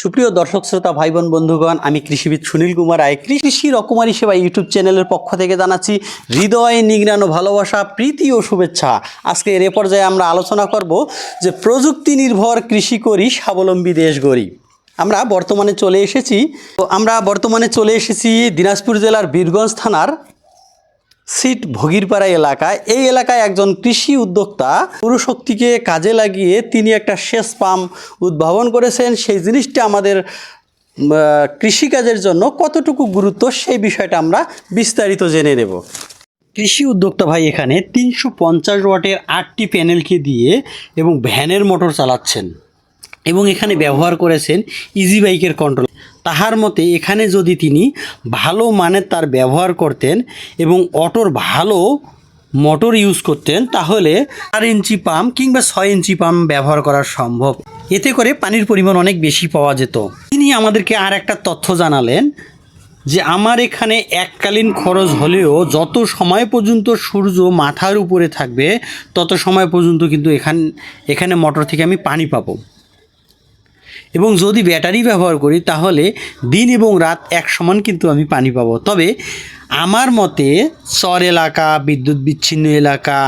সুপ্রিয় দর্শক, শ্রোতা ভাই বোন বন্ধুগণ, আমি কৃষিবিদ সুনীল কুমার রায়। কৃষি রকমারি সেবা ইউটিউব চ্যানেলের পক্ষ থেকে জানাচ্ছি, হৃদয় নিগড়ানো ভালোবাসা, প্রীতি ও শুভেচ্ছা। আজকে এর পর্যায়ে আমরা আলোচনা করব যে প্রযুক্তি নির্ভর কৃষি করি স্বাবলম্বী দেশ গড়ি। আমরা বর্তমানে চলে এসেছি, তো আমরা বর্তমানে চলে এসেছি দিনাজপুর জেলার বীরগঞ্জ থানার সিট ভগিরপাড়া এলাকায়। এই এলাকায় একজন কৃষি উদ্যোক্তা পুরশক্তিকে কাজে লাগিয়ে তিনি একটা সেচ পাম্প উদ্ভাবন করেছেন। সেই জিনিসটা আমাদের কৃষিকাজের জন্য কতটুকু গুরুত্ব সেই বিষয়টা আমরা বিস্তারিত জেনে নেব। কৃষি উদ্যোক্তা ভাই এখানে তিনশো পঞ্চাশ ওয়াটের আটটি প্যানেলকে দিয়ে এবং ভ্যানের মোটর চালাচ্ছেন এবং এখানে ব্যবহার করেছেন ইজি বাইকের কন্ট্রোল তাহার মতে এখানে যদি তিনি ভালো মানের তার ব্যবহার করতেন এবং অটোর ভালো মোটর ইউজ করতেন, তাহলে চার ইঞ্চি পাম্প কিংবা ছয় ইঞ্চি পাম্প ব্যবহার করা সম্ভব। এতে করে পানির পরিমাণ অনেক বেশি পাওয়া যেত। তিনি আমাদেরকে আর একটা তথ্য জানালেন যে, আমার এখানে এককালীন খরচ হলেও যত সময় পর্যন্ত সূর্য মাথার উপরে থাকবে, তত সময় পর্যন্ত কিন্তু এখান, এখানে মোটর থেকে আমি পানি পাবো। এবং যদি ব্যাটারি ব্যবহার করি, তাহলে দিন এবং রাত এক সমান কিন্তু আমি পানি পাবো। তবে আমার মতে চর এলাকা, বিদ্যুৎ বিচ্ছিন্ন এলাকা,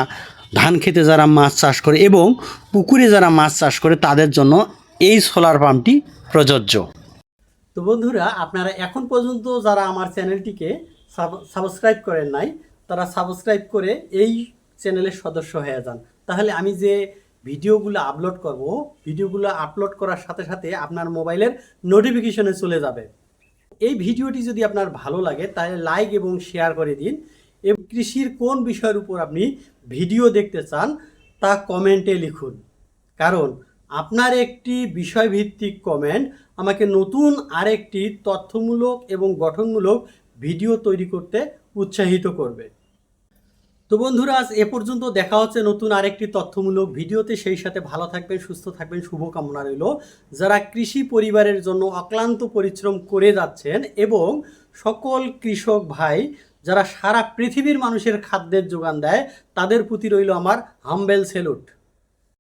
ধান খেতে যারা মাছ চাষ করে এবং পুকুরে যারা মাছ চাষ করে, তাদের জন্য এই সোলার পাম্পটি প্রযোজ্য। তো বন্ধুরা, আপনারা এখন পর্যন্ত যারা আমার চ্যানেলটিকে সাবস্ক্রাইব করেন নাই, তারা সাবস্ক্রাইব করে এই চ্যানেলের সদস্য হয়ে যান। তাহলে আমি যে ভিডিওগুলো আপলোড করব, ভিডিওগুলো আপলোড করার সাথে সাথে আপনার মোবাইলের নোটিফিকেশনে চলে যাবে। এই ভিডিওটি যদি আপনার ভালো লাগে, তাহলে লাইক এবং শেয়ার করে দিন। এবং কৃষির কোন বিষয়ের উপর আপনি ভিডিও দেখতে চান, তা কমেন্টে লিখুন। কারণ আপনার একটি বিষয়ভিত্তিক কমেন্ট আমাকে নতুন আরেকটি তথ্যমূলক এবং গঠনমূলক ভিডিও তৈরি করতে উৎসাহিত করবে। তো বন্ধুরা, আজ এ পর্যন্ত দেখা হচ্ছে নতুন আরেকটি তথ্যমূলক ভিডিওতে। সেই সাথে ভালো থাকবেন, সুস্থ থাকবেন, শুভকামনা রইল। যারা কৃষি পরিবারের জন্য অক্লান্ত পরিশ্রম করে যাচ্ছেন এবং সকল কৃষক ভাই, যারা সারা পৃথিবীর মানুষের খাদ্যের যোগান দেয়, তাদের প্রতি রইল আমার হাম্বেল সেলুট।